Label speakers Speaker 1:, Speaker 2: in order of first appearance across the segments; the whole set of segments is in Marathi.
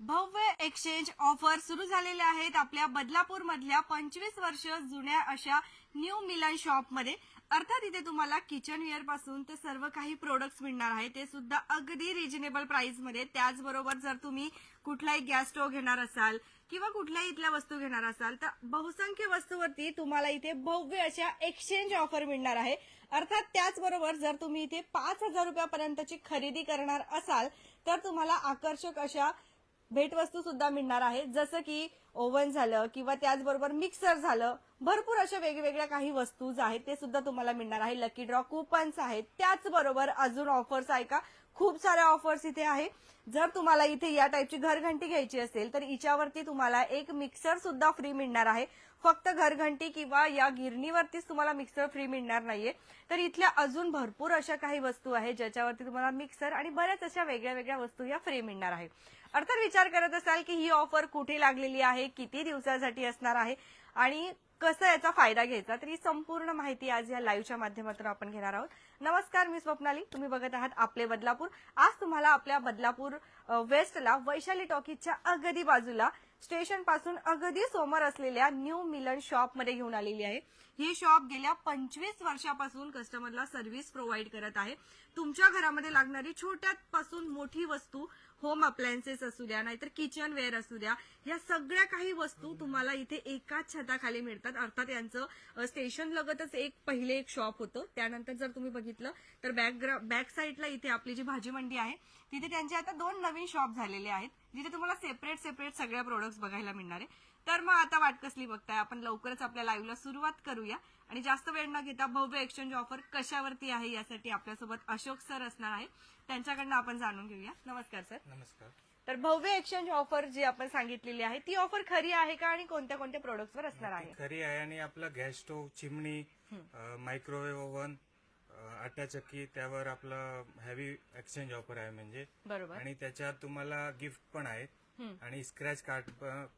Speaker 1: भव्य एक्सचेंज ऑफर सुरू झालेल्या आहेत आपल्या बदलापूर मधल्या पंचवीस वर्ष जुन्या अशा न्यू मिलन शॉपमध्ये अर्थात इथे तुम्हाला किचनवेअरपासून ते सर्व काही प्रोडक्ट्स मिळणार आहे. ते सुद्धा अगदी रिजनेबल प्राइसमध्ये. त्याचबरोबर जर तुम्ही कुठलाही गॅस स्टोव्ह घेणार असाल किंवा कुठल्याही इथल्या वस्तू घेणार असाल तर बहुसंख्य वस्तूवरती तुम्हाला इथे भव्य अशा एक्सचेंज ऑफर मिळणार आहे. अर्थात त्याचबरोबर जर तुम्ही इथे पाच हजार रुपयापर्यंतची खरेदी करणार असाल तर तुम्हाला आकर्षक अशा भेटवस्तू सुद्धा मिळणार आहेत जसं की ओव्हन झालं किंवा त्याचबरोबर मिक्सर झालं भरपूर अशा वेगवेगळ्या काही वस्तू ज्या आहेत ते सुद्धा तुम्हाला मिळणार आहे. लकी ड्रॉ कुपन्स आहेत. त्याचबरोबर अजून ऑफर्स आहे का? खूप साऱ्या ऑफर्स इथे आहे. जर तुम्हाला इथे या टाईपची घरघंटी घ्यायची असेल तर हिच्यावरती तुम्हाला एक मिक्सर सुद्धा फ्री मिळणार आहे. फक्त घरघंटी किंवा या गिरणीवरतीच तुम्हाला मिक्सर फ्री मिळणार नाहीये. तर इथल्या अजून भरपूर अशा काही वस्तू आहेत ज्याच्यावरती तुम्हाला मिक्सर आणि बऱ्याच अशा वेगळ्या वेगळ्या वस्तू या फ्री मिळणार आहे. अर्थात विचार करत असाल की ही ऑफर कुठे लागलेली आहे किती दिवसासाठी असणार आहे आणि कसं याचा फायदा घ्यायचा तर ही संपूर्ण माहिती आज या लाईव्हच्या माध्यमातून आपण घेणार आहोत. नमस्कार मी स्वप्नाली. तुम्ही बघत आहात आपले बदलापूर. आज तुम्हाला आपल्या बदलापूर वेस्टला वैशाली टॉकीजच्या अगदी बाजूला स्टेशनपासून अगदी समोर असलेल्या न्यू मिलन शॉपमध्ये घेऊन आलेली आहे. ही शॉप गेल्या पंचवीस वर्षापासून कस्टमरला सर्व्हिस प्रोव्हाइड करत आहे. तुमच्या घरामध्ये लागणारी छोट्यापासून मोठी वस्तू होम अप्लायन्सेस असू द्या नाहीतर किचन वेअर असू द्या या सगळ्या काही वस्तू तुम्हाला इथे एकाच छताखाली मिळतात. अर्थात यांचं स्टेशन लगतच एक पहिले एक शॉप होतं. त्यानंतर जर तुम्ही बघितलं तर बॅकग्राऊंड बॅक साईडला इथे आपली जी भाजी मंडी आहे तिथे त्यांचे आता दोन नवीन शॉप झालेले आहेत जिथे तुम्हाला सेपरेट सेपरेट सगळ्या प्रोडक्ट्स बघायला मिळणार आहे. तर मग आता वाट कसली बघताय. आपण लवकरच आपल्या लाईव्हला सुरुवात करूया. आणि जास्त वेळ न घेता भव्य एक्सचेंज ऑफर कशावरती आहे यासाठी आपल्यासोबत अशोक सर असणार आहे त्यांच्याकडनं आपण जाणून घेऊया. नमस्कार सर
Speaker 2: नमस्कार.
Speaker 1: तर भव्य एक्सचेंज ऑफर जी आपण सांगितलेली आहे ती ऑफर खरी आहे का आणि कोणत्या कोणत्या प्रोडक्ट्सवर असणार आहे?
Speaker 2: खरी आहे आणि आपलं gas stove chimney microwave oven आटा चक्की त्यावर आपलं हॅवी एक्सचेंज ऑफर आहे म्हणजे.
Speaker 1: बरोबर.
Speaker 2: आणि त्याच्यात तुम्हाला गिफ्ट पण आहेत. आणि स्क्रॅच कार्ड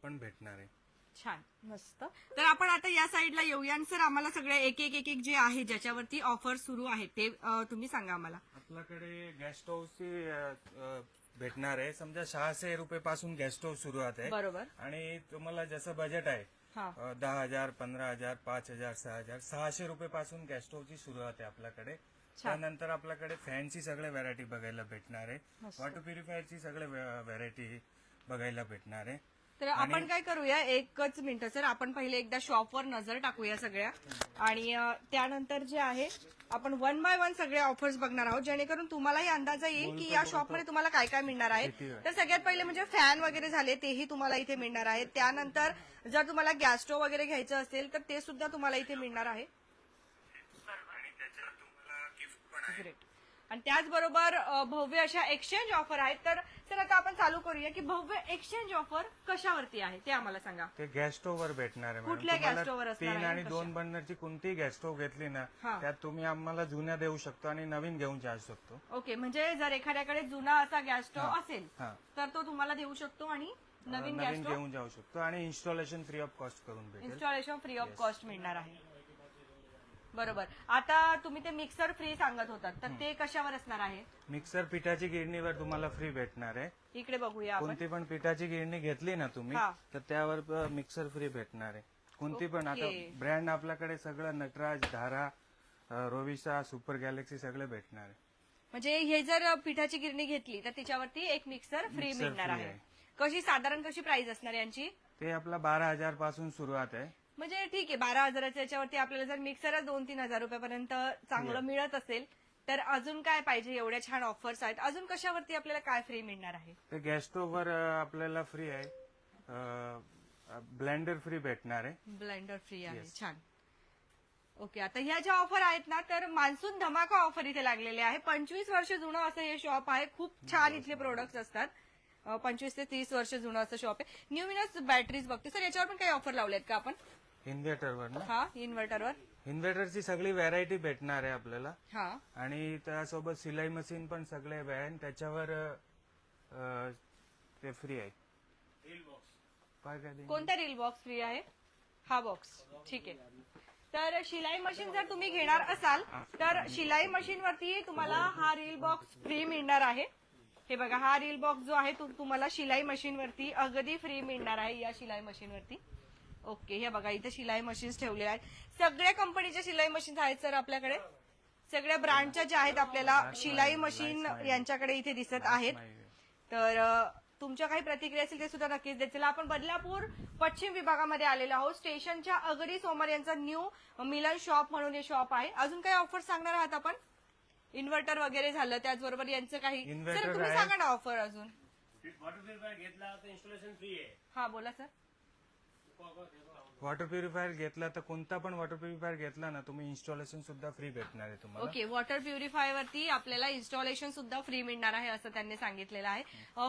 Speaker 2: पण भेटणार आहे.
Speaker 1: छान. मस्त. तर आपण आता या साईडला येऊया आणि सर आम्हाला सगळे एक एक एक एक जे आहे ज्याच्यावरती ऑफर सुरू आहे ते अं, तुम्ही सांगा आम्हाला.
Speaker 2: आपल्याकडे गॅस स्टोव्हची भेटणार आहे. समजा सहाशे रुपये पासून गॅस स्टोव्ह सुरुवात आहे.
Speaker 1: बरोबर.
Speaker 2: आणि तुम्हाला जसं बजेट आहे
Speaker 1: हा.
Speaker 2: अ, दहा हजार पंधरा हजार पाच हजार सहा हजार सहाशे रुपये पासून गॅस स्टोव्हची सुरुवात आहे आपल्याकडे. त्यानंतर आपल्याकडे फॅनची सगळे व्हरायटी बघायला भेटणार आहे. वॉटर प्युरिफायरची सगळे व्हरायटी बघायला भेटणार आहे.
Speaker 1: तर आपण काय करूया एकच मिनिट सर. आपण पहिले एकदा शॉपवर नजर टाकूया सगळ्या. आणि त्यानंतर जे आहे आपण वन बाय वन सगळे ऑफर्स बघणार आहोत जेणेकरून तुम्हालाही अंदाजा येईल की या शॉपमध्ये तुम्हाला काय काय मिळणार आहे. तर सगळ्यात पहिले म्हणजे फॅन वगैरे झाले तेही तुम्हाला इथे मिळणार आहे त्यानंतर जर तुम्हाला गॅस स्टोव्ह वगैरे घ्यायचं असेल तर ते सुद्धा तुम्हाला इथे मिळणार आहे
Speaker 2: आणि त्याच्यात तुम्हाला गिफ्ट पण आहे
Speaker 1: ग्रेट आणि त्याचबरोबर भव्य अशा एक्सचेंज ऑफर आहेत. तर सर आता आपण चालू करूया की भव्य एक्सचेंज ऑफर कशावरती आहे ते आम्हाला सांगा.
Speaker 2: ते गॅस स्टोव्ह वर भेटणार आहे.
Speaker 1: कुठल्या gas
Speaker 2: तुम्हाला
Speaker 1: stove वर असणार
Speaker 2: तीन
Speaker 1: आहे?
Speaker 2: आणि दोन बर्नरची कोणतीही गॅस स्टोव्ह घेतली ना
Speaker 1: हा.
Speaker 2: त्यात तुम्ही आम्हाला जुन्या देऊ शकतो आणि नवीन घेऊन जाऊ शकतो.
Speaker 1: ओके म्हणजे जर एखाद्याकडे जुना असा गॅस स्टोव्ह असेल
Speaker 2: हा.
Speaker 1: तर तो तुम्हाला देऊ शकतो आणि नवीन गॅस
Speaker 2: नवीन
Speaker 1: स्टोव्ह
Speaker 2: घेऊन जाऊ शकतो आणि इन्स्टॉलेशन फ्री ऑफ कॉस्ट करून भेटेल.
Speaker 1: इन्स्टॉलेशन फ्री ऑफ कॉस्ट मिळणार आहे. बरोबर. आता तुम्ही ते मिक्सर फ्री सांगत होतात. तर ते कशावर असणार आहे?
Speaker 2: मिक्सर पिठाची गिरणीवर तुम्हाला फ्री भेटणार आहे.
Speaker 1: इकडे बघूया आपण.
Speaker 2: कोणती पण पिठाची गिरणी घेतली ना तुम्ही
Speaker 1: हा.
Speaker 2: तर त्यावर मिक्सर फ्री भेटणार आहे. कोणती पण आता
Speaker 1: ओके.
Speaker 2: ब्रँड आपल्याकडे सगळं नटराज धारा अ, रोविसा सुपर गॅलेक्सी सगळे भेटणार आहे.
Speaker 1: म्हणजे हे जर पिठाची गिरणी घेतली तर तिच्यावरती एक मिक्सर फ्री
Speaker 2: मिक्सर
Speaker 1: मिळणार
Speaker 2: free
Speaker 1: आहे.
Speaker 2: आहे.
Speaker 1: कशी साधारण कशी प्राइस असणार यांची?
Speaker 2: ते आपला बारा हजारपासून सुरुवात आहे.
Speaker 1: म्हणजे ठीक आहे बारा हजाराच्या याच्यावरती आपल्याला जर मिक्सरच दोन तीन हजार रुपयापर्यंत चांगलं मिळत असेल तर अजून काय पाहिजे? एवढ्या छान ऑफर्स आहेत. अजून कशावरती आपल्याला काय फ्री मिळणार आहे?
Speaker 2: ते गॅस स्टोव्ह वर अ, आपल्याला फ्री आहे. ब्लेंडर फ्री भेटणार आहे.
Speaker 1: ब्लेंडर फ्री आहे. छान. ओके आता ह्या ज्या ऑफर आहेत ना तर मान्सून धमाका ऑफर इथे लागलेले आहे. पंचवीस वर्ष जुनं असं हे शॉप आहे. खूप छान इथले प्रोडक्ट्स असतात. अं, पंचवीस ते तीस वर्ष जुनं असं शॉप आहे. न्यू मिनस बॅटरीज बघते. सर याच्यावर पण काही ऑफर लावल्यात का आपण?
Speaker 2: इन्व्हर्टरवर ना?
Speaker 1: हा इन्व्हर्टरवर.
Speaker 2: इन्व्हर्टरची सगळी व्हरायटी भेटणार आहे आपल्याला.
Speaker 1: हा.
Speaker 2: आणि त्यासोबत सिलाई मशीन पण सगळे आहे त्याच्यावर अ, ते फ्री आहे. काय काय देईन?
Speaker 1: कोणता रील बॉक्स फ्री आहे? हा बॉक्स ठीक आहे. तर शिलाई मशीन जर तुम्ही घेणार असाल तर शिलाई मशीन वरती तुम्हाला हा रील बॉक्स फ्री मिळणार आहे. हे बघा हा रील बॉक्स जो आहे तो तुम्हाला शिलाई मशीन वरती अगदी फ्री मिळणार आहे या शिलाई मशीन वरती ओके हे बघा इथे शिलाई मशीन्स ठेवलेल्या आहेत. सगळ्या कंपनीच्या शिलाई मशीन्स आहेत सर आपल्याकडे. सगळ्या ब्रँडच्या ज्या आहेत आपल्याला शिलाई मशीन यांच्याकडे इथे दिसत आहेत. तर तुमच्या काही प्रतिक्रिया असेल ते सुद्धा नक्कीच देतील आपण बदलापूर पश्चिम विभागामध्ये आलेलो आहोत. स्टेशनच्या अगदी समोर यांचं न्यू मिलन शॉप म्हणून हे शॉप आहे. अजून काही ऑफर सांगणार आहात आपण? इन्व्हर्टर वगैरे झालं त्याचबरोबर यांचं काही सर तुम्ही. सांगा ना ऑफर अजून.
Speaker 3: घेतला तर इन्स्टॉलेशन फ्री आहे.
Speaker 1: हा बोला सर.
Speaker 2: वॉटर प्युरिफायर घेतला तर कोणता पण वॉटर प्युरिफायर घेतला ना तुम्ही इन्स्टॉलेशन सुद्धा फ्री भेटणार आहे तुम्हाला.
Speaker 1: ओके वॉटर प्युरिफाय वरती आपल्याला इन्स्टॉलेशन सुद्धा फ्री मिळणार आहे असं त्यांनी सांगितलेलं आहे.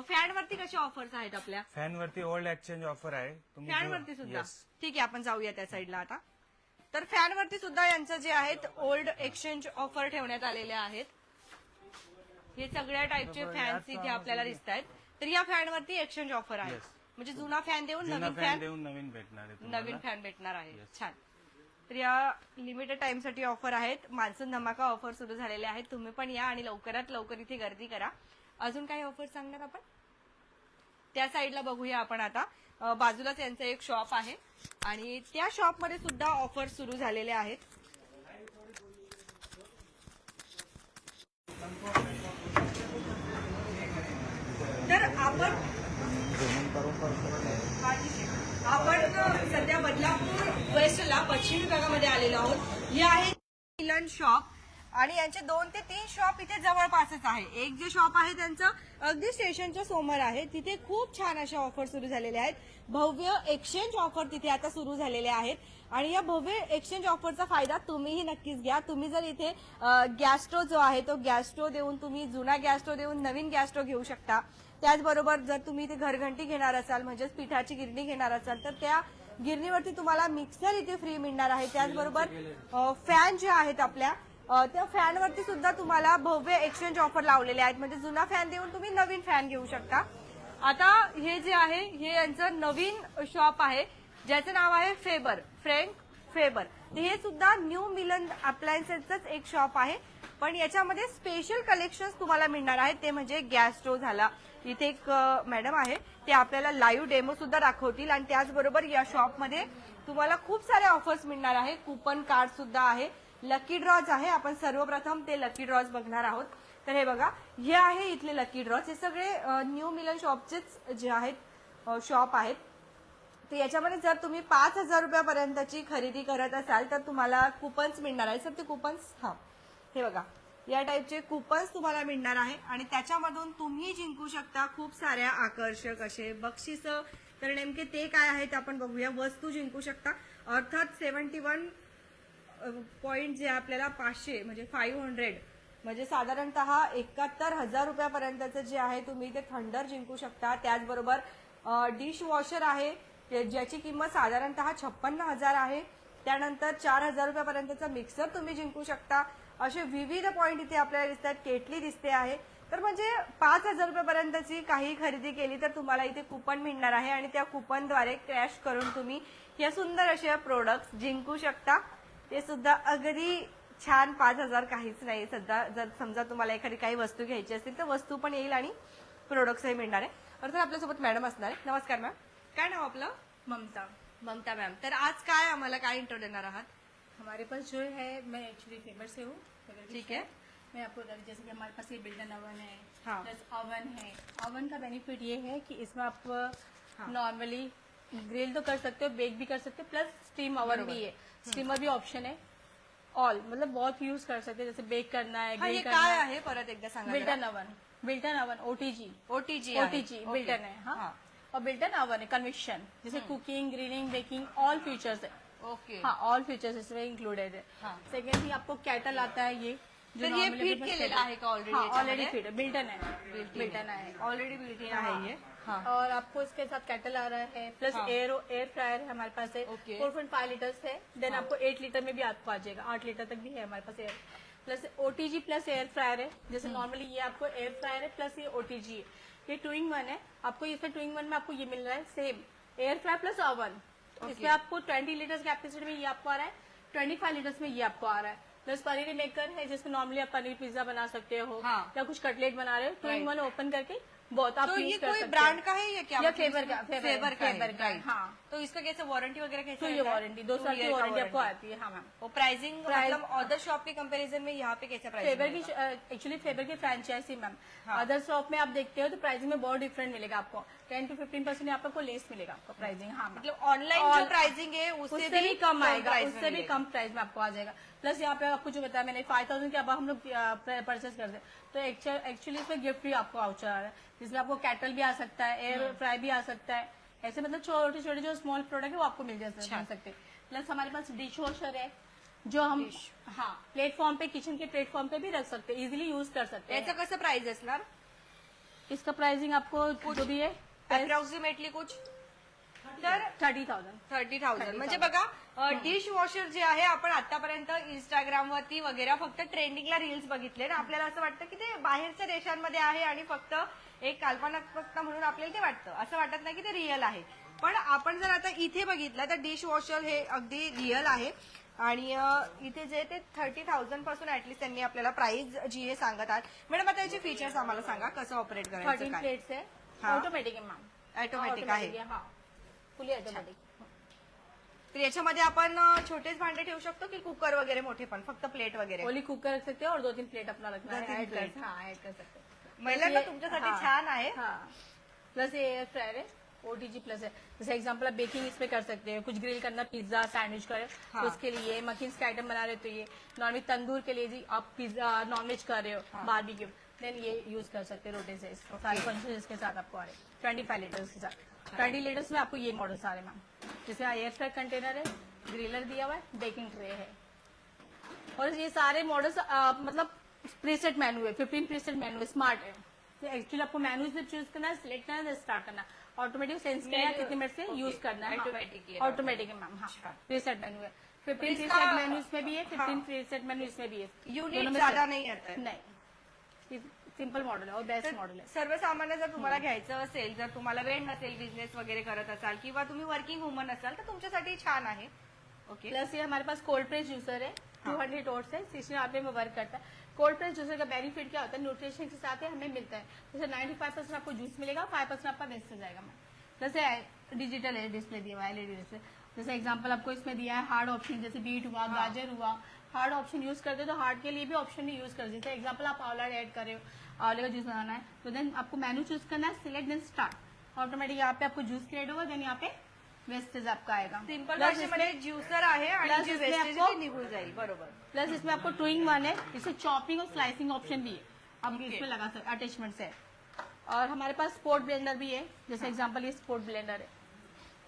Speaker 1: फॅन वरती कशा ऑफर्स आहेत आपल्या?
Speaker 2: फॅन वरती ओल्ड एक्सचेंज ऑफर आहे. तुम्ही
Speaker 1: फॅन वरती सुद्धा. ठीक आहे आपण जाऊया त्या साईडला आता. तर फॅन वरती सुद्धा यांचं जे आहेत ओल्ड एक्सचेंज ऑफर ठेवण्यात आलेले आहेत. हे सगळ्या टाईपचे फॅन्स इथे आपल्याला दिसत आहेत तर या फॅन वरती एक्सचेंज ऑफर आहे. म्हणजे जुना फॅन देऊन
Speaker 2: जुना
Speaker 1: नवीन
Speaker 2: फॅन
Speaker 1: फॅन
Speaker 2: देऊन नवीन भेटणार आहे तुम्हाला.
Speaker 1: नवीन फॅन भेटणार आहे. छान. तर या लिमिटेड टाइमसाठी ऑफर आहेत. मान्सून धमाका ऑफर सुरू झालेले आहेत. तुम्ही पण या आणि लवकरात लवकर इथे गर्दी करा. अजून काही ऑफर सांगणार आपण? त्या साईडला बघूया आपण आता. अं, बाजूलाच यांचं एक शॉप आहे. आणि त्या शॉपमध्ये सुद्धा ऑफर सुरू झालेले आहेत तर आपण आपण सध्या बदलापूर वेस्टला विभागामध्ये आलेलो आहोत. हे आहे मिलन शॉप आणि यांचे दोन ते तीन शॉप इथे जवळपासच आहे. एक जे शॉप आहे त्यांचं अगदी स्टेशनच्या समोर आहे. तिथे खूप छान अशा ऑफर सुरू झालेल्या आहेत. भव्य एक्सचेंज ऑफर तिथे आता सुरू झालेले आहेत. आणि या भव्य एक्सचेंज ऑफरचा फायदा तुम्हीही नक्कीच घ्या. तुम्ही जर इथे गॅस जो आहे तो गॅस देऊन तुम्ही जुना गॅस देऊन नवीन गॅस घेऊ शकता. त्याचबरोबर जर तुम्ही इथे घरघंटी घेणार असाल म्हणजेच पिठाची गिरणी घेणार असाल तर त्या गिरणीवरती तुम्हाला मिक्सर इथे फ्री मिळणार आहे. त्याचबरोबर फॅन जे आहेत आपल्या त्या फॅनवरती सुद्धा तुम्हाला भव्य एक्सचेंज ऑफर लावलेले आहेत. म्हणजे जुना फॅन देऊन तुम्ही नवीन फॅन घेऊ शकता. आता हे जे आहे हे यांचं नवीन शॉप आहे. ज्याचं नाव आहे फेबर फ्रँक फेबर हे सुद्धा न्यू मिलन अप्लायन्सेसच एक शॉप आहे. पण याच्यामध्ये स्पेशल कलेक्शन तुम्हाला मिळणार आहेत. ते म्हणजे गॅस स्टो झाला. इथे एक मॅडम आहे. ते आपल्याला लाईव्ह डेमो सुद्धा दाखवतील आणि त्याचबरोबर या शॉपमध्ये तुम्हाला खूप सारे ऑफर्स मिळणार आहे. कुपन कार्ड सुद्धा आहे. लकी ड्रॉज आहे. आपण सर्वप्रथम ते लकी ड्रॉज बघणार आहोत. तर हे बघा. हे आहे इथले लकी ड्रॉज हे सगळे न्यू मिलन शॉपचेच जे आहेत शॉप आहेत. तर याच्यामध्ये जर तुम्ही पाच हजार रुपयापर्यंतची खरेदी करत असाल तर तुम्हाला कुपन्स मिळणार आहे सर ते कुपन्स हा. हे बघा या टाईपचे कुपन्स तुम्हाला मिळणार आहे आणि त्याच्यामधून तुम्ही जिंकू शकता खूप साऱ्या आकर्षक असे बक्षीस. तर नेमके ते काय आहेत आपण बघूया. वस्तू जिंकू शकता. अर्थात सेव्हन्टी वन पॉईंट जे आपल्याला पाचशे म्हणजे फाईव्ह हंड्रेड म्हणजे साधारणतः एकाहत्तर हजार रुपयापर्यंतचं जे आहे तुम्ही ते थंडर जिंकू शकता. त्याचबरोबर डिश वॉशर आहे ज्याची किंमत साधारणतः छप्पन्न हजार आहे. त्यानंतर चार हजार रुपयापर्यंतचा मिक्सर तुम्ही जिंकू शकता. असे विविध पॉईंट इथे आपल्याला दिसतात. केटली दिसते आहे. तर म्हणजे पाच हजार रुपयापर्यंतची काही खरेदी केली तर तुम्हाला इथे कुपन मिळणार आहे आणि त्या कुपनद्वारे क्रॅश करून तुम्ही या सुंदर अशा प्रोडक्ट जिंकू शकता. ते सुद्धा अगदी छान पाच हजार काहीच नाही. सध्या जर समजा तुम्हाला एखादी काही वस्तू घ्यायची असतील तर वस्तू पण येईल आणि प्रोडक्ट्सही मिळणार आहे. अर्थात आपल्यासोबत मॅडम असणार आहे नमस्कार मॅम काय नाव आपलं?
Speaker 4: ममता.
Speaker 1: ममता मॅम तर आज काय आम्हाला काय इंट्रो देणार आहात?
Speaker 4: हमारे पास जो है मैं एक्चुअली फेमर से हूँ.
Speaker 1: ठीक है।
Speaker 4: मैं आपको बता दूँ, जैसे कि हमारे पास ये बिल्डन ओवन है
Speaker 1: हाँ।
Speaker 4: प्लस ओवन है। ओवन का बेनिफिट ये है कि इसमें आप नॉर्मली ग्रिल तो कर सकते हो बेक भी कर सकते हो प्लस स्टीम ओवन भी है। स्टीमर भी ऑप्शन है। ऑल मतलब बहुत यूज़ कर सकते हैं जैसे बेक करना है ग्रिल करना
Speaker 1: काय
Speaker 4: है।
Speaker 1: आहे परत एकदा सांगा
Speaker 4: built in oven built in oven OTG
Speaker 1: OTG
Speaker 4: OTG built in है हाँ। और बिल्टन ओवन है कन्विक्शन जैसे cooking grilling baking all features है।
Speaker 1: ओके
Speaker 4: हाँ ऑल फीचर्स इसमें इंक्लूडेड है।
Speaker 1: हाँ।
Speaker 4: सेकेंडली आपको कैटल आता है ये
Speaker 1: तर ये आहे का
Speaker 4: हाँ
Speaker 1: याच्यामध्ये?
Speaker 4: ऑलरेडी है। बिल्टन है। बिल्टन है।
Speaker 1: ऑलरेडी बिल्ट इन आहे हे। हा
Speaker 4: और आपको इसके साथ कैटल आ रहा है। प्लस
Speaker 1: हाँ।
Speaker 4: एयर एयर फ्रायर है हमारे पास है फोर पॉइंट फाइव लीटर्स है। देन आपको एट लीटर में भी आपको आ जाएगा। आठ लीटर तक भी है हमारे pass air plus OTG plus air fryer है। जैसे
Speaker 1: हम्म।
Speaker 4: नॉर्मली ये आपको एयर फ्रायर है प्लस ये ओटीजी है। ये टू इन वन है। आपको इसमें टू इन वन में आपको ये मिल रहा है। Same air fryer plus oven इसमें आपको ट्वेंटी लीटर्स कैपेसिटी में ये आपको आ रहा है ट्वेंटी फाइव लीटर्स में ये आपको आ रहा है प्लस पनीर मेकर है जिसमें नॉर्मली आप पनीर पिज्जा बना सकते हो
Speaker 1: हाँ।
Speaker 4: या कुछ कटलेट बना रहे हो टू इन. वन ओपन करके बहुत आप
Speaker 1: तो ये
Speaker 4: कर
Speaker 1: कोई
Speaker 4: सकते
Speaker 1: ब्रांड का है या क्या
Speaker 4: या फेवर का फेवर
Speaker 1: फेवर का है,
Speaker 4: फेवर का. हाँ
Speaker 1: तो इसका कैसे वारंटी वगैरह कैसे
Speaker 4: ईयर
Speaker 1: है?
Speaker 4: वारंटी दो साल की वारंटी आपको आती है हाँ मैम
Speaker 1: वो प्राइसिंग मतलब अदर शॉप के कंपैरिजन में यहाँ पे कैसा प्राइस
Speaker 4: फेवर की एक्चुअली फेवर की फ्रेंचाइजी मैम। अदर शॉप में आप देखते हो तो प्राइसिंग में बहुत डिफरेंट मिलेगा आपको टेन टू फिफ्टीन परसेंट आपको लेस मिलेगा आपको प्राइसिंग हाँ।
Speaker 1: मतलब ऑनलाइन जो प्राइसिंग है उससे,
Speaker 4: उससे भी कम आएगा उससे भी कम प्राइस में आपको आ जाएगा। प्लस यहाँ पे आपको जो बताया मैंने फाइव थाउज़ेंड के अब हम लोग परचेस करते हैं। तो एक्चुअली इसमें गिफ्ट भी आपको आउचर आ रहा है। जिसमें आपको कैटल भी आ सकता है एयर फ्राई भी आ सकता है। ऐसे मतलब छोटे छोटे जो स्मॉल प्रोडक्ट है वो आपको मिल जा
Speaker 1: अच्छा।
Speaker 4: सकते। हैं प्लस हमारे पास डिश वॉशर है जो हम हाँ प्लेटफॉर्म पे किचन के प्लेटफॉर्म पे भी रख सकते हैं इजिली यूज़ कर सकते हैं।
Speaker 1: कसं प्राइस असणार
Speaker 4: इसका? प्राइसिंग आपको जो भी है
Speaker 1: अप्रॉक्सिमेटली कुछ? तर
Speaker 4: थर्टी थाउजेंड
Speaker 1: थर्टी थाउजंड म्हणजे बघा डिश वॉशर जे आहे आपण आतापर्यंत इंस्टाग्राम वरती वगैरे फक्त ट्रेंडिंगला रील्स बघितले. ना आपल्याला असं वाटतं की ते बाहेरच्या देशांमध्ये आहे आणि फक्त एक काल्पनात्मकता म्हणून आपल्याला ते वाटतं. असं वाटत नाही की ते रिअल आहे. पण आपण जर आता इथे बघितलं तर डिश वॉशर हे अगदी रिअल आहे. आणि इथे जे ते थर्टी थाउजंडपासून ऍटलीस्ट त्यांनी आपल्याला प्राइस जी हे सांगत आहेत. मॅडम आता याचे फीचर्स आम्हाला सांगा कसं ऑपरेट करायचं
Speaker 4: प्लेट्स है
Speaker 1: हाँ।
Speaker 4: ऑटोमेटिक है मैम
Speaker 1: ऑटोमॅटिक आहे
Speaker 4: हाँ. फुली ऑटोमेटिक
Speaker 1: तर याच्यामध्ये आपण अ, छोटेच भांडे ठेवू शकतो की कुकर वगैरे मोठे पण? फक्त प्लेट वगैरे?
Speaker 4: ओनली कुकर सकते हो और दो तीन प्लेट अपना रखना
Speaker 1: दो
Speaker 4: है
Speaker 1: तीन
Speaker 4: ऐड
Speaker 1: plate.
Speaker 4: कर हाँ ऐड कर सकते हो
Speaker 1: महिलांना
Speaker 4: ये-
Speaker 1: तुमच्यासाठी
Speaker 4: हाँ,
Speaker 1: छान आहे.
Speaker 4: हाँ. प्लस ये एयर फ्रायर है ओटीजी प्लस है जैसे एग्जांपल आप बेकिंग इसमें कर सकते हो. कुछ ग्रिल करना पिज्जा सैंडविच कर
Speaker 1: हाँ।
Speaker 4: तो उसके लिए मकीन्स के आइटम बना रहे हो. तो ये नॉर्मली तंदूर के लिए जी आप पिज्जा नॉनवेज कर रहे हो बारबेक्यू देन ये यूज़ कर सकते हो रोटी से सारे फ़ंक्शन इसके साथ आपको आ रहे ट्वेंटी फाइव लीटर्स के साथ। ट्वेंटी लीटर्स में आपको ये मॉडल सारे मैम जिसमें एयर फ्रायर कंटेनर है ग्रिलर दिया हुआ है बेकिंग ट्रे है। और ये सारे मॉडल्स मतलब प्रीसेट मेनू है फिफ्टीन प्रीसेट मेनू है स्मार्ट है। तो एक्चुअली आपको मेनू से चूज़ करना है सिलेक्ट करना है स्टार्ट करना ऑटोमेटिक सेंस करना है कितने मिनट से यूज़ करना है। ऑटोमेटिक है। मैम हाँ प्रीसेट मेनू है। फिफ्टीन
Speaker 1: इसका-
Speaker 4: प्रीसेट मेनू इसमें भी है फिफ्टीन प्रीसेट मेनू इसमें भी है।
Speaker 1: युनिट ज़्यादा नाही आता है।
Speaker 4: नहीं। सिंपल मॉडल है और बेस्ट मॉडल है
Speaker 1: सर्वसामान्य जर तुम्हाला घ्यायचं असेल जर तुम्हाला वेळ नसेल बिझनेस वगैरे करत असाल किंवा तुम्ही वर्किंग वुमन असाल तर तुमच्यासाठी छान आहे. ओके
Speaker 4: प्लस ये हमारे पास कोल्ड प्रेस जूसर है. टू हंड्रेड ओट्स है आरपीएम में वर्क करता है. कोल्ड प्रेस जूसर का बेनिफिट क्या होता है? न्यूट्रिशन के साथ ही हमें मिलता है. जैसे 95 फाइव परसेंट आपको जूस मिलेगा फाइव परसेंट आपका वेस्ट हो जाएगा मैम. जैसे डिजिटल है डिस्प्ले दिया हुआ है एलईडी डिस्प्ले जैसे एग्जांपल आपको इसमें दिया है हार्ड ऑप्शन जैसे बीट हुआ गाजर हुआ. हार्ड ऑप्शन यूज़ करते हो तो हार्ड के लिए भी ऑप्शन ही यूज़ कर जैसे एग्जांपल आप आंवला ऐड कर रहे हो आंवले का जूस बनाना है तो देन आपको मेनू चूज़ करना है सिलेक्ट देन स्टार्ट ऑटोमेटिक यहाँ पे आपको जूस क्रिएट होगा देन यहाँ पे वेस्टेज आपका आएगा।
Speaker 1: सिंपल भाषेमध्ये ज्युसर आहे आणि
Speaker 4: Plus
Speaker 1: जे
Speaker 4: इसमें
Speaker 1: वेस्टेज निघून जाईल बरोबर।
Speaker 4: प्लस इसमें आपको टू इन वन है इससे चॉपिंग और स्लाइसिंग ऑप्शन भी है। आप इसमें लगा सकते अटैचमेंट से। और हमारे पास स्पोर्ट ब्लेंडर भी है जैसे एग्जांपल ये स्पोर्ट ब्लेंडर है।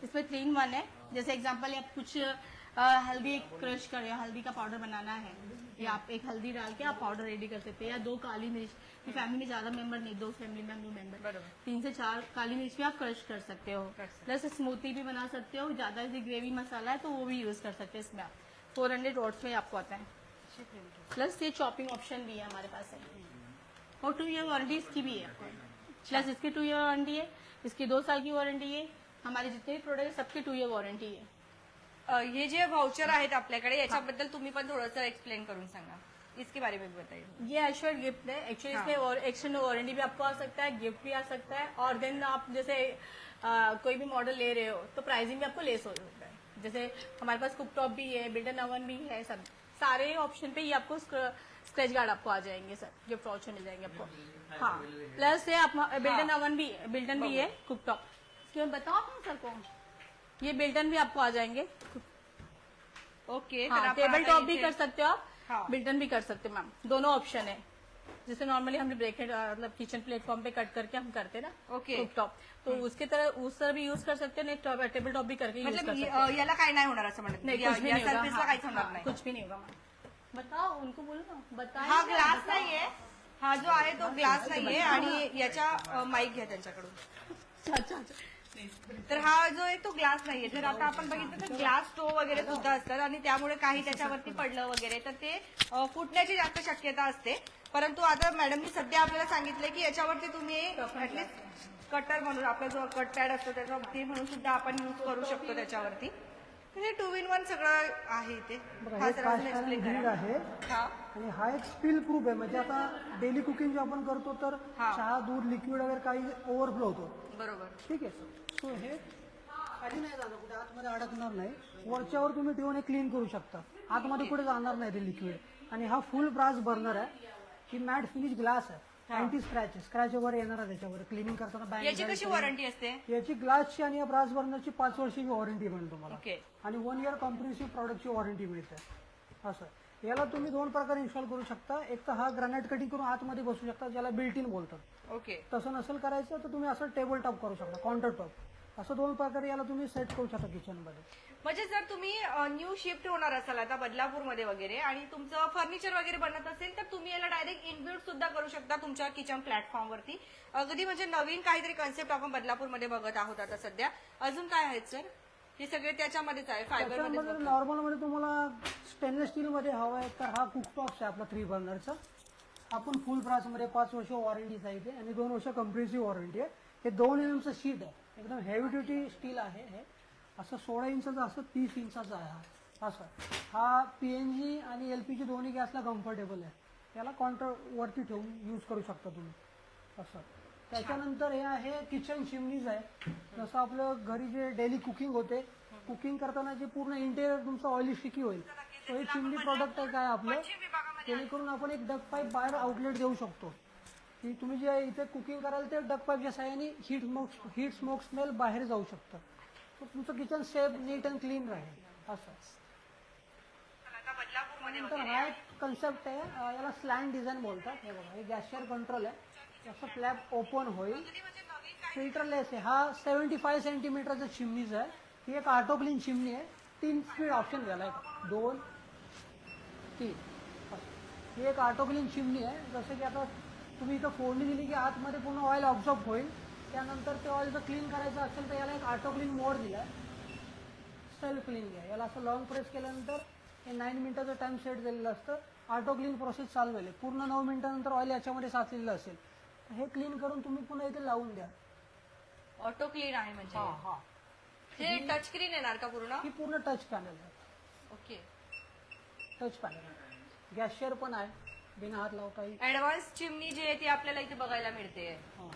Speaker 4: इसमें थ्री इन वन है जैसे एग्जांपल आप कुछ अ, एक क्रश कर रहे हो हल्दी का पाउडर बनाना है। या आप एक हल्दी डाल के आप पाउडर रेडी कर सकते हैं। या दो काली मिर्च फैमिली में ज़्यादा मेंबर नहीं दो फैमिली मेंबर मेंबर। तीन से चार काली मिर्च भी आप क्रश कर सकते हो। प्लस स्मूथी भी बना सकते हो। ज़्यादा यदि ग्रेवी मसाला है तो वो भी यूज़ कर सकते हैं इसमें आप। फोर हंड्रेड वोट्स में आपको आता है। प्लस ये चॉपिंग ऑप्शन भी है हमारे पास। है और टू ईयर वारंटी इसकी भी है। प्लस इसकी टू ईयर वारंटी है इसकी दो साल की वारंटी है। हमारे जितने भी प्रोडक्ट है सबकी टू ईयर वारंटी है।
Speaker 1: अ, हे जे व्हाउचर आहेत आपल्याकडे याच्याबद्दल तुम्ही पण थोडंसं एक्सप्लेन करून सांगा. इसके बारे में भी बताइए.
Speaker 4: ये एश्योर्ड गिफ्ट है. एक्चुअली इसमें और एक्सटेंड वारंटी भी आपको आ सकता है गिफ्ट भी आ सकता है और देन आप जैसे अ, कोई भी मॉडल ले रहे हो तो प्राइसिंग भी आपको लेस हो सकता है. जैसे हमारे पास कुकटॉप भी है बिल्डन ओवन भी है सब. सारे ऑप्शन पे ये आपको स्क्रेच गार्ड आपको आ जाएँगे सर गिफ्ट ऑप्शन मिल जाएँगे आपको. हाँ. प्लस है आप बिल्डन ओवन भी है बिल्डन भी है कुकटॉप इसके बताओ आप सर को ये बिल्डन भी आपको आ जाएंगे।
Speaker 1: ओके
Speaker 4: हाँ टेबल टॉप भी कर सकते हो आप।
Speaker 1: हाँ।
Speaker 4: बिल्टन भी कर सकते हो मैम दोनों ऑप्शन है। जैसे नॉर्मली हम ब्रेकेट मतलब किचन प्लेटफॉर्म पे कट करके हम करते ना
Speaker 1: ओके।
Speaker 4: कुक टॉप तो उसके तरह उस तरह भी यूज कर सकते हैं नहीं टेबल टॉप भी करके यूज कर सकते
Speaker 1: अ,
Speaker 4: हैं
Speaker 1: याला काय नाही होणार असं म्हणत
Speaker 4: नहीं
Speaker 1: या-
Speaker 4: कुछ भी नहीं होगा। हाँ, कुछ भी नहीं होगा मैम बताओ उनको बोलो ना। बताओ
Speaker 1: हा ग्लास नाहीये। हा जो आहे तो ग्लास नाहीये आणि याच्या माईक घ्या त्यांच्याकडून.
Speaker 4: अच्छा अच्छा।
Speaker 1: तर हा जो आहे तो ग्लास नाहीये. तर आता आपण बघितलं तर ग्लास स्टोव वगैरे सुद्धा असतात आणि त्यामुळे काही त्याच्यावरती पडलं वगैरे तर ते फुटण्याची जास्त शक्यता असते. परंतु आता मॅडमनी सध्या आपल्याला सांगितलं की याच्यावरती तुम्ही ऍटलीस्ट कटर म्हणून आपला जो कट पॅड असतो त्याच्यावरती म्हणून सुद्धा आपण यूज करू शकतो त्याच्यावरती. हे टू इन वन सगळं आहे इथे. जरा करा.
Speaker 5: आहे.
Speaker 1: हा.
Speaker 5: आणि हा एक स्पिल प्रूफ आहे. म्हणजे आता डेली कुकिंग जे आपण करतो तर. चहा दूध लिक्विड वगैरे काही ओव्हरफ्लो होतो
Speaker 1: बरोबर.
Speaker 5: ठीक आहे. सो हे खाली नाही जाणार कुठे आतमध्ये अडकणार नाही. वरच्यावर तुम्ही ठेवून हे क्लीन करू शकता. आतमध्ये कुठे जाणार नाही ते लिक्विड आणि हा फुल ब्रास बर्नर आहे ही मॅट फिनिश ग्लास आहे. अँटी स्क्रॅच स्क्रॅच वगैरे येणार आहे त्याच्यावर. क्लिनिंग करताना
Speaker 1: याची कशी वॉरंटी असते?
Speaker 5: याची ग्लासची आणि या ब्रास बर्नरची पाच वर्षाची वॉरंटी मिळेल तुम्हाला. आणि वन इयर कॉम्प्रिहेन्सिव्ह प्रॉडक्टची वॉरंटी मिळते. असं. याला तुम्ही दोन प्रकारे इन्स्टॉल करू शकता. एक तर हा ग्रॅनाइट कटिंग करून आतमध्ये बसू शकता ज्याला बिल्ट इन बोलतात.
Speaker 1: ओके.
Speaker 5: तसं नसेल करायचं तर तुम्ही असं टेबल टॉप करू शकता काउंटर टॉप असं दोन प्रकारे याला तुम्ही सेट करू शकता किचनमध्ये
Speaker 1: म्हणजे जर तुम्ही न्यू शिफ्ट होणार असाल आता बदलापूरमध्ये वगैरे आणि तुमचं फर्निचर वगैरे बनत असेल तर तुम्ही याला डायरेक्ट इनबिल्ट सुद्धा करू शकता तुमच्या किचन प्लॅटफॉर्मवरती अगदी म्हणजे नवीन काहीतरी कन्सेप्ट आपण बदलापूरमध्ये बघत आहोत आता सध्या. अजून काय आहेत सर हे सगळे त्याच्यामध्येच आहे फायबर
Speaker 5: नॉर्मलमध्ये तुम्हाला स्टेनलेस स्टील मध्ये हवा आहे तर हा कुकटॉप्स आहे आपला थ्री बर्नरचा आपण फुल ब्रासमध्ये पाच वर्ष वॉरंटीच आहे इथे आणि दोन वर्ष कम्प्रेसिव्ह वॉरंटी आहे. हे दोन एम चं शीट आहे. एकदम हेवी ड्युटी स्टील आहे हे. असं सोळा इंचाचं असं तीस इंचाचं आहे हा. असं हा पीएनजी आणि एलपीजी दोन्ही गॅसला कम्फर्टेबल आहे. त्याला काउंटर वरती ठेवून यूज करू शकता तुम्ही. असं त्याच्यानंतर हे आहे किचन शिमनीज आहे. जसं आपलं घरी जे डेली कुकिंग होते कुकिंग करताना जे पूर्ण इंटेरियर तुमचं ऑइली स्टिकी होईल. तो हे चिमनी प्रॉडक्ट आहे काय आपलं? जेणेकरून आपण एक डक पाईप बाहेर आउटलेट देऊ शकतो. की तुम्ही जे इथे कुकिंग कराल ते डक पाईपच्या साह्याने heat smoke heat smoke smell बाहेर जाऊ शकतं. तर तुमचं kitchen safe neat and clean राहील. असं. नंतर हा एक कन्सेप्ट आहे. याला स्लॅन डिझाईन बोलतात. हे बघा हे गॅसवर कंट्रोल आहे. असं फ्लॅप ओपन होईल. फिल्टरलेस आहे. हा सेव्हन्टी फाय सेंटीमीटरचा चिमनीज आहे. ही एक ऑटो क्लीन चिमनी आहे. तीन स्पीड ऑप्शन झाला आहे दोन तीन. ही एक ऑटो क्लीन चिमनी आहे. जसं की आता तुम्ही इथं फोडणी दिली की आतमध्ये पूर्ण ऑइल ऑब्झॉर्ब होईल. त्यानंतर ते ऑइल जर क्लीन करायचं असेल तर याला एक ऑटो क्लीन मोड दिला आहे सेल्फ क्लीन आहे याला असं लॉंग प्रेस केल्यानंतर हे नाईन मिनिटाचं टाइम सेट झालेलं असतं. ऑटो क्लीन प्रोसेस चालू झाली. पूर्ण नऊ मिनिटानंतर ऑइल याच्यामध्ये साचलेलं असेल. हे क्लीन करून तुम्ही पुन्हा इथे लावून द्या.
Speaker 1: ऑटो क्लीन आहे म्हणजे.
Speaker 5: हा हा.
Speaker 1: हे टच स्क्रीन येणार का पूर्ण?
Speaker 5: ही पूर्ण टच पॅनल आहे.
Speaker 1: ओके
Speaker 5: टच पॅनल गॅसशेअर पण आहे. बिना हात लावता येईल
Speaker 1: ऍडव्हान्स चिमणी जी आहे ती आपल्याला इथे बघायला मिळते.
Speaker 5: हा.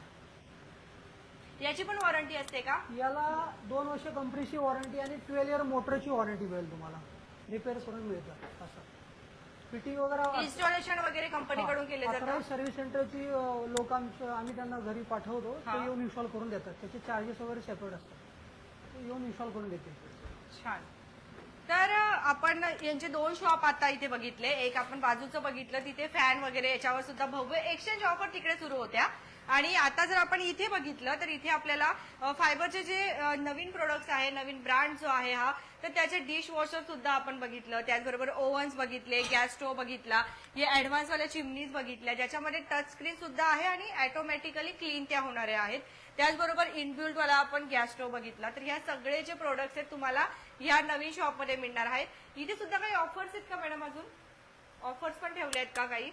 Speaker 1: याची पण वॉरंटी असते का?
Speaker 5: याला दोन वर्ष कंपनीची वॉरंटी आणि ट्वेल्व इयर मोटरची वॉरंटी मिळेल तुम्हाला. रिपेअर करून मिळतं. असं. फिटिंग वगैरे
Speaker 1: इन्स्टॉलेशन वगैरे कंपनीकडून केले जातं?
Speaker 5: अकरावी सर्व्हिस सेंटरची लोक आम्ही त्यांना घरी पाठवतो. ते येऊन इन्स्टॉल करून देतात. त्याचे चार्जेस वगैरे सेपरेट असतात. येऊन इन्स्टॉल करून देते.
Speaker 1: छान. तर आपण यांचे दोन शॉप आता इथे बघितले. एक आपण बाजूचं बघितलं तिथे फॅन वगैरे याच्यावर सुद्धा भव्य एक्सचेंज ऑफर तिकडे सुरू होत्या. आणि आता जर आपण इथे बघितलं तर इथे आपल्याला अ, फायबरचे जे अ, नवीन प्रोडक्ट्स आहे नवीन ब्रँड जो आहे हा तर त्याचे डिश वॉशर सुद्धा आपण बघितलं. त्याचबरोबर ओव्हन्स बघितले गॅस स्टोव्ह बघितला हे ऍडव्हान्स वाल्या चिमनीज बघितल्या ज्याच्यामध्ये टच स्क्रीन सुद्धा आहे आणि ऑटोमॅटिकली क्लीन त्या होणाऱ्या आहेत. त्याचबरोबर इनबिल्ट वाला आपण गॅस स्टोव्ह बघितला. तर ह्या सगळे जे प्रोडक्ट्स आहेत तुम्हाला ह्या नवीन शॉपमध्ये मिळणार आहेत. इथे सुद्धा काही ऑफर्स आहेत का मॅडम अजून? ऑफर्स पण ठेवले आहेत का काही?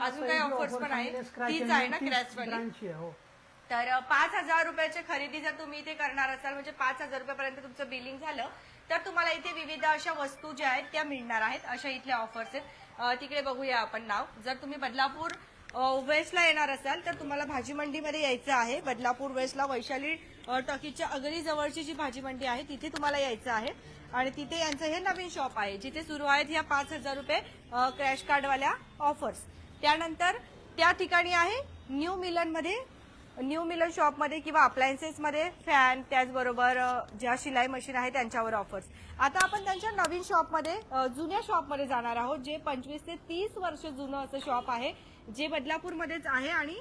Speaker 1: अजून काही ऑफर्स पण आहेत. तीच आहे ना क्रॅच वाली
Speaker 5: हो.
Speaker 1: तर पाच हजार रुपयाची खरेदी जर तुम्ही इथे करणार असाल म्हणजे पाच हजार रुपयापर्यंत तुमचं बिलिंग झालं तर तुम्हाला इथे विविध अशा वस्तू ज्या आहेत त्या मिळणार आहेत. अशा इथल्या ऑफर्स आहेत. तिकडे बघूया आपण नाव. जर तुम्ही बदलापूर वेस्टला येणार असाल तर तुम्हाला भाजी मंडीमध्ये यायचं आहे. बदलापूर वेस्टला वैशाली टॉकीजच्या अगदी जवळची जी भाजी मंडी आहे तिथे तुम्हाला यायचं आहे. आणि तिथे यांचं हे नवीन शॉप आहे जिथे सुरू आहेत ह्या पाच हजार रुपये क्रॅश कार्डवाल्या ऑफर्स त्यानंतर त्या ठिकाणी आहे न्यू मिलनमध्ये न्यू मिलन शॉपमध्ये किंवा अप्लायन्सेसमध्ये फॅन त्याचबरोबर ज्या शिलाई मशीन आहे त्यांच्यावर ऑफर्स आता आपण त्यांच्या नवीन शॉपमध्ये जुन्या शॉपमध्ये जाणार आहोत जे पंचवीस ते तीस वर्ष जुनं असं शॉप आहे. जे बदलापूरमध्येच आहे आणि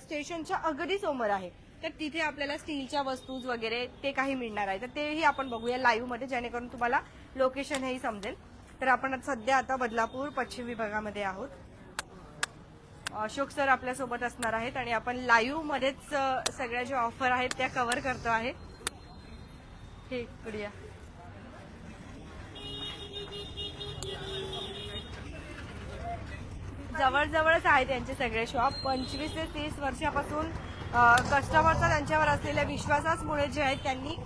Speaker 1: स्टेशनच्या अगदी समोर आहे. तर तिथे आपल्याला स्टीलच्या वस्तूज वगैरे ते काही मिळणार आहे. तर तेही आपण बघूया लाईव्हमध्ये जेणेकरून तुम्हाला लोकेशन हेही समजेल. तर आपण आता सध्या आता बदलापूर पश्चिम विभागामध्ये आहोत. अशोक सर आपल्यासोबत असणार आहेत आणि आपण लाईव्ह मध्येच सगळ्या ज्या ऑफर आहेत त्या कव्हर करतो आहे. हे जवळजवळच आहेत त्यांचे सगळे शॉप. पंचवीस ते तीस वर्षापासून कस्टमरचा त्यांच्यावर असलेल्या विश्वासामुळे जे आहेत त्यांनी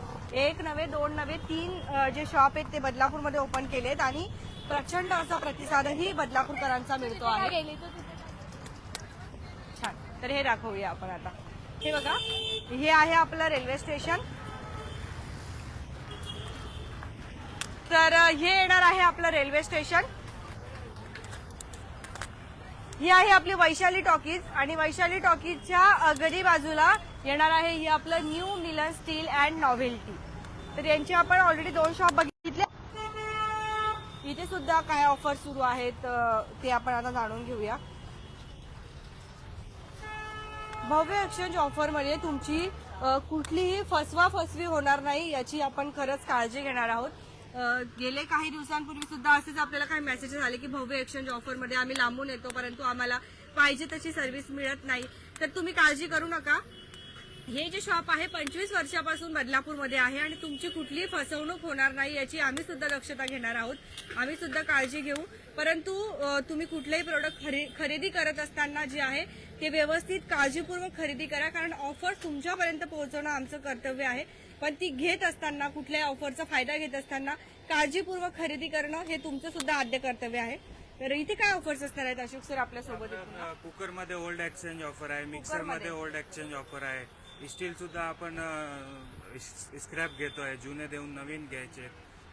Speaker 1: एक नवे दोन नवे तीन जे शॉप आहेत ते बदलापूरमध्ये ओपन केलेत आणि प्रचंड असा प्रतिसादही बदलापूरकरांचा मिळतो आहे. छान. तर हे दाखवूया आपण आता. हे बघा हे आहे आपलं रेल्वे स्टेशन तर हे येणार आहे आपलं रेल्वे स्टेशन ही आहे आपली वैशाली टॉकीज आणि वैशाली टॉकीजच्या अगदी बाजूला येणार आहे ही आपलं new Milan steel and novelty. तर यांचे आपण ऑलरेडी दोन शॉप बघितले. इथे सुद्धा काय ऑफर सुरू आहेत ते आपण आता जाणून घेऊया. भव्य एक्सचेंज ऑफरमध्ये तुमची कुठलीही फसवा फसवी होणार नाही याची आपण खरंच काळजी घेणार आहोत. गेले काही दिवसांपूर्वी सुद्धा असेच आपल्याला काही मेसेजेस आले की भव्य एक्सचेंज ऑफरमध्ये आम्ही लांबून येतो परंतु आम्हाला पाहिजे तशी सर्व्हिस मिळत नाही. तर तुम्ही काळजी करू नका. हे जे शॉप आहे पंचवीस वर्षापासून बदलापूरमध्ये आहे आणि तुमची कुठलीही फसवणूक होणार नाही याची आम्ही सुद्धा दक्षता घेणार आहोत. आम्ही सुद्धा काळजी घेऊ. परंतु तुम्ही कुठलेही प्रोडक्ट खरेदी करत असताना जे आहे ते व्यवस्थित काळजीपूर्वक खरेदी करा कारण ऑफर तुमच्यापर्यंत पोहोचवणं आमचं कर्तव्य आहे. पण ती घेत असताना कुठल्याही ऑफरचा फायदा घेत असताना काळजीपूर्वक खरेदी करणं हे तुमचं सुद्धा आद्य कर्तव्य आहे. तर इथे काय ऑफर्स असणार आहेत अशोक सर
Speaker 2: आपल्यासोबत कुकरमध्ये ओल्ड एक्सचेंज ऑफर आहे मिक्सरमध्ये ओल्ड एक्सचेंज ऑफर आहे. स्टील सुद्धा आपण स्क्रॅप घेतोय जुने देऊन नवीन घ्यायचे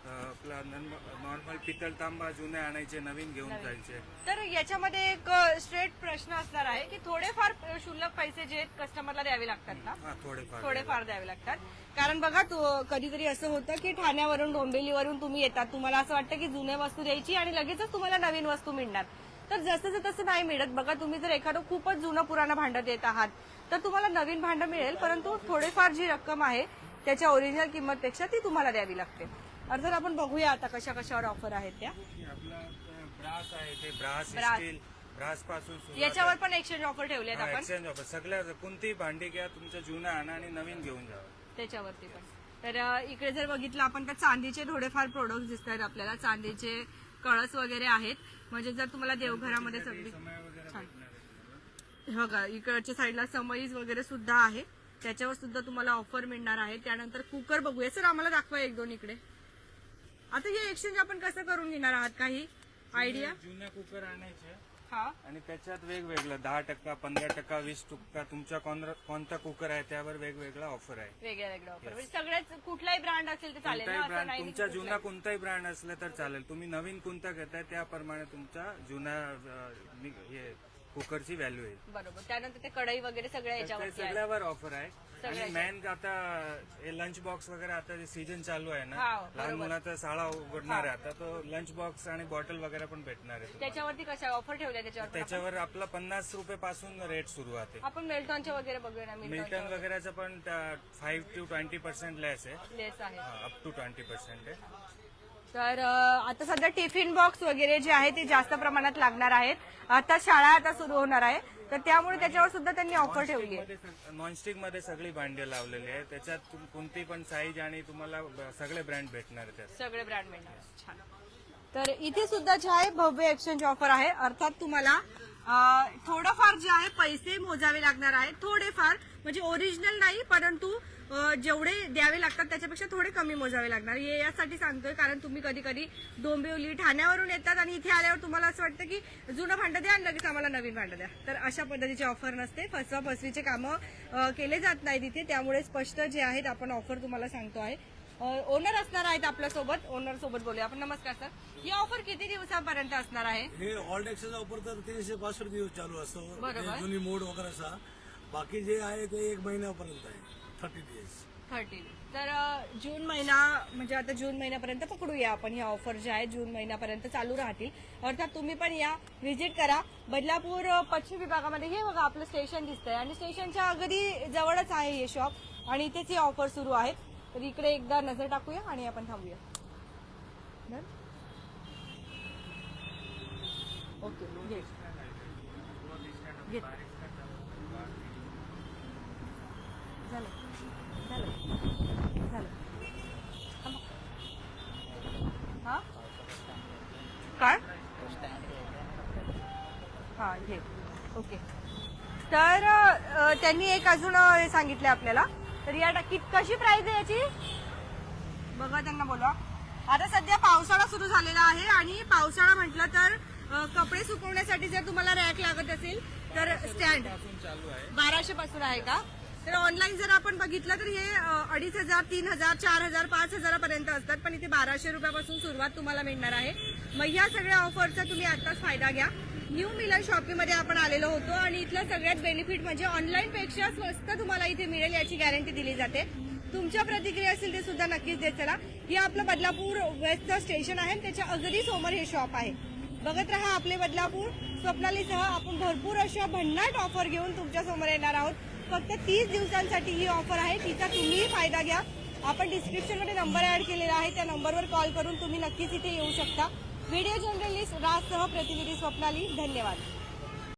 Speaker 2: आपला नॉर्मल पितळ तांबा जुने आणायचे नवीन घेऊन जायचे.
Speaker 1: तर याच्यामध्ये एक स्ट्रेट प्रश्न असणार आहे की थोडेफार क्षुल्लक पैसे जे कस्टमरला द्यावे लागतात ना?
Speaker 2: थोडेफार
Speaker 1: थोडेफार द्यावे लागतात. कारण बघा तो कधीतरी असं होतं की ठाण्यावरून डोंबिवलीवरून तुम्ही येतात. तुम्हाला असं वाटतं की जुने वस्तू द्यायची आणि लगेचच तुम्हाला नवीन वस्तू मिळणार. तर जसं तसं नाही मिळत बघा तुम्ही जर एखादं खूपच जुनं पुराणं भांडं देत आहात तर तुम्हाला नवीन भांडं मिळेल परंतु थोडेफार जी रक्कम आहे त्याच्या ओरिजिनल किंमतपेक्षा ती तुम्हाला द्यावी लागते. अर्थात आपण बघूया आता कशा कशावर ऑफर आहेत त्या.
Speaker 2: ब्रास आहे ते ब्रास
Speaker 1: ब्रास.
Speaker 2: स्टील ब्रासपासून सुरुवात
Speaker 1: याच्यावर पण एक्सचेंज ऑफर ठेवलेत
Speaker 2: आहे. हा,
Speaker 1: आपण.
Speaker 2: सगळ्या कोणतीही भांडी घ्या तुमच्या जुनं आणा आणि नवीन घेऊन जावा
Speaker 1: त्याच्यावरती पण. तर अ, इकडे जर बघितलं आपण तर चांदीचे थोडेफार प्रोडक्ट दिसत आहेत आपल्याला. चांदीचे कळस वगैरे आहेत. म्हणजे जर तुम्हाला देवघरामध्ये सगळी छान. हे बघा इकडच्या साईडला समईज वगैरे सुद्धा आहे. त्याच्यावर सुद्धा तुम्हाला ऑफर मिळणार आहे. त्यानंतर कुकर बघूया. सर आम्हाला दाखवा एक दोन इकडे. आता हे एक्सचेंज आपण कसं करून घेणार आहात? काही आयडिया
Speaker 2: जुने कुकर आणायचे.
Speaker 1: हा.
Speaker 2: आणि त्याच्यात वेगवेगळं दहा टक्का पंधरा टक्का वीस टक्का तुमच्या कोण- कोणता कुकर आहे त्यावर वेगवेगळा ऑफर आहे.
Speaker 1: वेगळ्या वेगळ्या ऑफर म्हणजे सगळ्याच कुठलाही ब्रँड असेल ते चालेल ना?
Speaker 2: कोणताही
Speaker 1: असं
Speaker 2: ब्रँड
Speaker 1: नाही की
Speaker 2: तुमचा
Speaker 1: कुठलाही.
Speaker 2: जुना कोणताही ब्रँड असला तर चालेल. तुम्ही नवीन कोणता घेताय त्याप्रमाणे तुमच्या जुन्या अं, नि- हे कुकरची व्हॅल्यू आहे
Speaker 1: बरोबर. त्यानंतर ते कढई वगैरे सगळ्या
Speaker 2: ते
Speaker 1: याच्यावरती आहे.
Speaker 2: सगळ्यावर ऑफर आहे. आणि
Speaker 1: सगळ्याच्या.
Speaker 2: मेन आता हे लंच बॉक्स वगैरे आता जे सीझन चालू आहे ना लहान
Speaker 1: बरोबर.
Speaker 2: मुलाचा शाळा उघडणार आहे आता तो लंच बॉक्स आणि बॉटल वगैरे पण भेटणार आहे तुम्हाला.
Speaker 1: त्याच्यावरती कशा ऑफर ठेवल्या त्याच्यावर पण
Speaker 2: त्याच्यावर आपला पन्नास रुपये पासून रेट सुरुवात आहे
Speaker 1: आपण? आपण मेल्टॉनचे वगैरे बघूया ना
Speaker 2: मिल्टन
Speaker 1: मिल्टॉन
Speaker 2: वगैरेचं पण five to twenty percent less आहे
Speaker 1: लेस आहे
Speaker 2: अप टू ट्वेंटी पर्सेंट आहे
Speaker 1: तर आता सध्या टिफिन बॉक्स वगैरे जे आहे ते जास्त प्रमाणात लागणार आहेत. आता शाळा आता सुरू होणार आहे. तर त्यामुळे त्याच्यावर सुद्धा त्यांनी ऑफर ठेवली आहे.
Speaker 2: नॉनस्टिकमध्ये सगळी भांडी लावलेली आहे त्याच्यात तुम- कोणती पण साईज आणि तुम्हाला ब- सगळे ब्रँड भेटणार आहे त्यात.
Speaker 1: सगळे ब्रँड मिळणार छान. तर इथे सुद्धा जे आहे भव्य एक्सचेंज ऑफर आहे. अर्थात तुम्हाला अं, थोडंफार जे आहे पैसे मोजावे लागणार आहेत. थोडेफार म्हणजे ओरिजिनल नाही परंतु जेवढे द्यावे लागतात त्याच्यापेक्षा थोडे कमी मोजावे लागणार. हे यासाठी सांगतोय कारण तुम्ही कधी कधी डोंबिवली ठाण्यावरून येतात आणि इथे आल्यावर तुम्हाला असं वाटतं की जुनं भांडं द्या आणि लगेच आम्हाला नवीन भांडं द्या. तर अशा पद्धतीचे ऑफर नसते. फसवा फसवीचे कामं केले जात नाहीत इथे. त्यामुळे स्पष्ट जे आहेत आपण ऑफर तुम्हाला सांगतो आहे. ओनर असणार आहेत आपल्यासोबत. ओनर सोबत बोलूया. आपण नमस्कार सर ही ऑफर किती दिवसापर्यंत असणार आहे?
Speaker 6: हे ऑल टॅक्सचा ऑफर तर तीनशे पासष्ट दिवस चालू असतो. जुनी मोड वगैरे असा. बाकी जे आहे ते एक महिन्यापर्यंत आहे. थर्टी डेज
Speaker 1: थर्टी तर अ, जून महिना म्हणजे आता जून महिन्यापर्यंत पकडूया आपण ह्या ऑफर ज्या आहेत जून महिन्यापर्यंत चालू राहतील. अर्थात तुम्ही पण या व्हिजिट करा. बदलापूर अ, पश्चिम विभागामध्ये हे बघा आपलं स्टेशन दिसतंय. आणि स्टेशनच्या अगदी जवळच आहे हे शॉप आणि इथेच ही ऑफर सुरू आहेत. तर इकडे एकदा नजर टाकूया आणि आपण थांबूया? ओके घे. घे. झालं झालं झालं थांबा. हा काय हा घे ओके. तर अ, त्यांनी एक अजून हे सांगितलं आपल्याला. तर या टाकी कशी प्राइस आहे याची? बघा त्यांना बोला आता सध्या पावसाळा सुरू झालेला आहे आणि पावसाळा म्हटलं तर कपडे सुकवण्यासाठी जर तुम्हाला रॅक लागत असेल तर स्टँड बाराशे पासून आहे का? तर ऑनलाईन जर आपण बघितलं तर हे अडीच हजार तीन हजार चार हजार पाच हजारापर्यंत असतात. पण इथे बाराशे रुपयापासून सुरुवात तुम्हाला मिळणार आहे. मग या सगळ्या ऑफरचा तुम्ही आत्ताच फायदा घ्या. न्यू मिलन शॉपीमध्ये मध्ये आपण आलेलो होतो आणि इथलं सगळ्यात बेनिफिट म्हणजे ऑनलाईन पेक्षा स्वस्त तुम्हाला इथे मिळेल याची गॅरंटी दिली जाते. तुमच्या प्रतिक्रिया असतील ते सुद्धा नक्कीच देत चला. हे आपलं बदलापूर वेस्टचं स्टेशन आहे त्याच्या अगदी समोर हे शॉप आहे. बघत राहा आपले बदलापूर. स्वप्नालीसह आपण भरपूर अशा भन्नाट ऑफर घेऊन तुमच्यासमोर येणार आहोत. फक्त तीस दिवसांसाठी ही ऑफर आहे. तिचा तुम्हीही फायदा घ्या. आपण डिस्क्रिप्शनमध्ये नंबर ऍड केलेला आहे. त्या नंबरवर कॉल करून तुम्ही नक्कीच इथे येऊ शकता. व्हिडिओ जर्नलिस्ट राजसह प्रतिनिधी स्वप्नाली धन्यवाद.